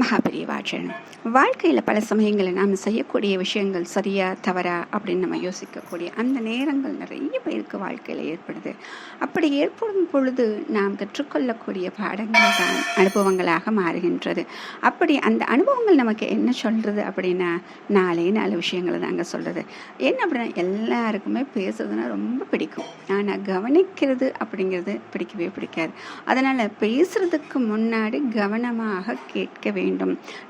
மகாபெரியவாச்சன் வாழ்க்கையில் பல சமயங்களில் நாம் செய்யக்கூடிய விஷயங்கள் சரியா தவறா அப்படின்னு நம்ம யோசிக்கக்கூடிய அந்த நேரங்கள் நிறைய பேருக்கு வாழ்க்கையில் ஏற்படுது. அப்படி ஏற்படும் பொழுது நாம் கற்றுக்கொள்ளக்கூடிய பாடங்கள் தான் அனுபவங்களாக மாறுகின்றது. அப்படி அந்த அனுபவங்கள் நமக்கு என்ன சொல்கிறது அப்படின்னா நாலே நாலு விஷயங்களை தாங்க சொல்கிறது என்ன அப்படின்னா எல்லாருக்குமே பேசுறதுன்னா ரொம்ப பிடிக்கும். ஆனால் கவனிக்கிறது அப்படிங்கிறது பிடிக்கவே பிடிக்காது. அதனால் பேசுகிறதுக்கு முன்னாடி கவனமாக கேட்க வேண்டும்.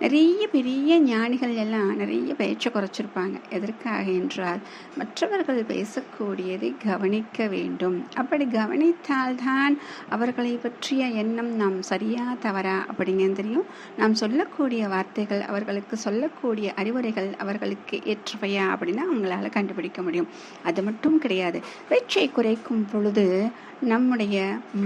நிறைய பெரிய ஞானிகள் எல்லாம் நிறைய பேச்சை குறைச்சிருப்பாங்க. எதற்காக என்றால் மற்றவர்கள் பேசக்கூடியதை கவனிக்க வேண்டும். அப்படி கவனித்தால்தான் அவர்களை பற்றிய எண்ணம் நாம் சரியா தவறா அப்படிங்கிறது தெரியும். நாம் சொல்லக்கூடிய வார்த்தைகள் அவர்களுக்கு சொல்லக்கூடிய அறிவுரைகள் அவர்களுக்கு ஏற்றவையா அப்படின்னா அவங்களால கண்டுபிடிக்க முடியும். அது மட்டும் கிடையாது. பேச்சை குறைக்கும் பொழுது நம்முடைய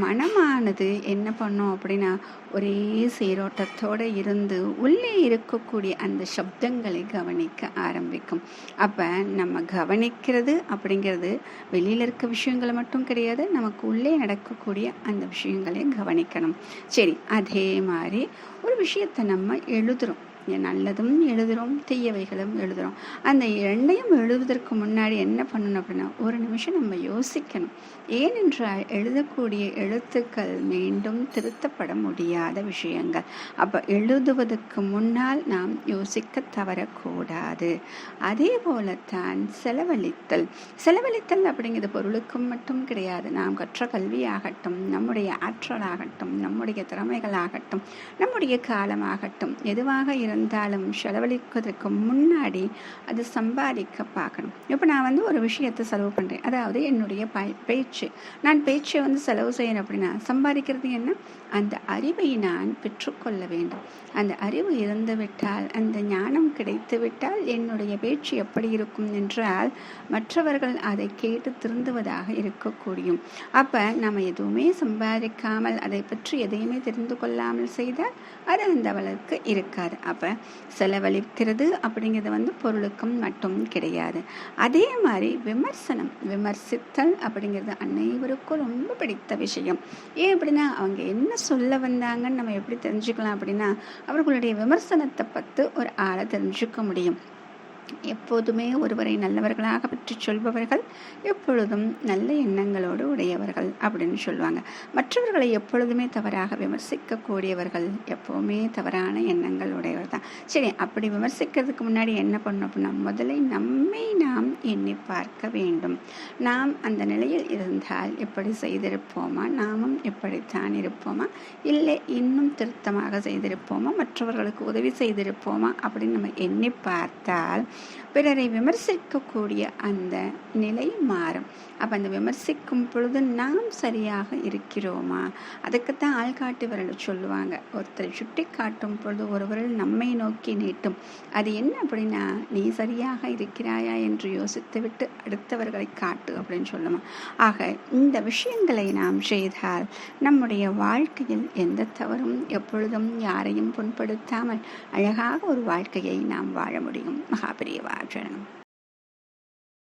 மனமானது என்ன பண்ணும் அப்படின்னா ஒரே சீரோட்டத்தோடு இருந்து வந்து உள்ளே இருக்கக்கூடிய அந்த சப்தங்களை கவனிக்க ஆரம்பிக்கும். அப்போ நம்ம கவனிக்கிறது அப்படிங்கிறது வெளியில் இருக்க விஷயங்களை மட்டும் கிடையாது நமக்கு உள்ளே நடக்கக்கூடிய அந்த விஷயங்களை கவனிக்கணும். சரி அதே மாதிரி ஒரு விஷயத்தை நம்ம எழுதுகிறோம் நல்லதும் எழுதுகிறோம் தீயவைகளும் எழுதுகிறோம் அந்த இரண்டையும் எழுதுவதற்கு முன்னாடி என்ன பண்ணணும் அப்படின்னா ஒரு நிமிஷம் நம்ம யோசிக்கணும். ஏனென்றால் எழுதக்கூடிய எழுத்துக்கள் மீண்டும் திருத்தப்பட முடியாத விஷயங்கள். அப்போ எழுதுவதற்கு முன்னால் நாம் யோசிக்க தவறக்கூடாது. அதே போலத்தான் செலவழித்தல். செலவழித்தல் அப்படிங்கிறது பொருளுக்கும் மட்டும் கிடையாது. நாம் கற்ற கல்வியாகட்டும் நம்முடைய ஆற்றலாகட்டும் நம்முடைய திறமைகளாகட்டும் நம்முடைய காலமாகட்டும் எதுவாக இரு இருந்தாலும் செலவழிக்கிறதுக்கு முன்னாடி அது சம்பாதிக்க பார்க்கணும். இப்போ நான் வந்து ஒரு விஷயத்தை செலவு பண்ணுறேன் அதாவது என்னுடைய ப பேச்சு. நான் பேச்சை வந்து செலவு செய்யணும் அப்படின்னா சம்பாதிக்கிறது என்ன? அந்த அறிவை நான் பெற்றுக்கொள்ள வேண்டும். அந்த அறிவு இருந்து விட்டால் அந்த ஞானம் கிடைத்துவிட்டால் என்னுடைய பேச்சு எப்படி இருக்கும் என்றால் மற்றவர்கள் அதை கேட்டு திருந்துவதாக இருக்கக்கூடியும். அப்போ நம்ம எதுவுமே சம்பாதிக்காமல் அதை பற்றி எதையுமே தெரிந்து கொள்ளாமல் செய்தால் அது அந்த வளர்க்கு இருக்காது. அப்போ அப்போ செலவழிக்கிறது அப்படிங்கிறது வந்து பொருளுக்கும் மட்டும் கிடையாது. அதே மாதிரி விமர்சனம் விமர்சித்தல் அப்படிங்கிறது அனைவருக்கும் ரொம்ப பிடித்த விஷயம். ஏன் அப்படின்னா அவங்க என்ன சொல்ல வந்தாங்கன்னு நம்ம எப்படி தெரிஞ்சுக்கலாம் அப்படின்னா அவர்களுடைய விமர்சனத்தை பற்றி ஒரு ஆளை தெரிஞ்சுக்க முடியும். எப்போதுமே ஒருவரை நல்லவர்களாக பற்றி சொல்பவர்கள் எப்பொழுதும் நல்ல எண்ணங்களோடு உடையவர்கள் அப்படின்னு சொல்லுவாங்க. மற்றவர்களை எப்பொழுதுமே தவறாக விமர்சிக்கக்கூடியவர்கள் எப்போவுமே தவறான எண்ணங்கள் உடையவர் தான். சரி அப்படி விமர்சிக்கிறதுக்கு முன்னாடி என்ன பண்ணணும் அப்படின்னா முதலை நம்மை நாம் எண்ணி பார்க்க வேண்டும். நாம் அந்த நிலையில் இருந்தால் எப்படி செய்திருப்போமா? நாமும் எப்படித்தான் இருப்போமா? இல்லை இன்னும் திருத்தமாக செய்திருப்போமா? மற்றவர்களுக்கு உதவி செய்திருப்போமா? அப்படின்னு நம்ம எண்ணி பார்த்தால் பிறரை விமர்சிக்கக்கூடிய அந்த நிலை மாறும். அப்போ அந்த விமர்சிக்கும் பொழுது நாம் சரியாக இருக்கிறோமா? அதுக்குத்தான் ஆள்காட்டி விரல் சொல்லுவாங்க. ஒருத்தர் சுட்டி காட்டும் பொழுது ஒருவர்கள் நம்மை நோக்கி நீட்டும். அது என்ன அப்படின்னா நீ சரியாக இருக்கிறாயா? என்று யோசித்து விட்டு அடுத்தவர்களை காட்டு அப்படின்னு சொல்லுவோம் ஆக இந்த விஷயங்களை நாம் செய்தால் நம்முடைய வாழ்க்கையில் எந்த தவறும் எப்பொழுதும் யாரையும் புண்படுத்தாமல் அழகாக ஒரு வாழ்க்கையை நாம் வாழ முடியும். மகாபெரியவா परिवारजन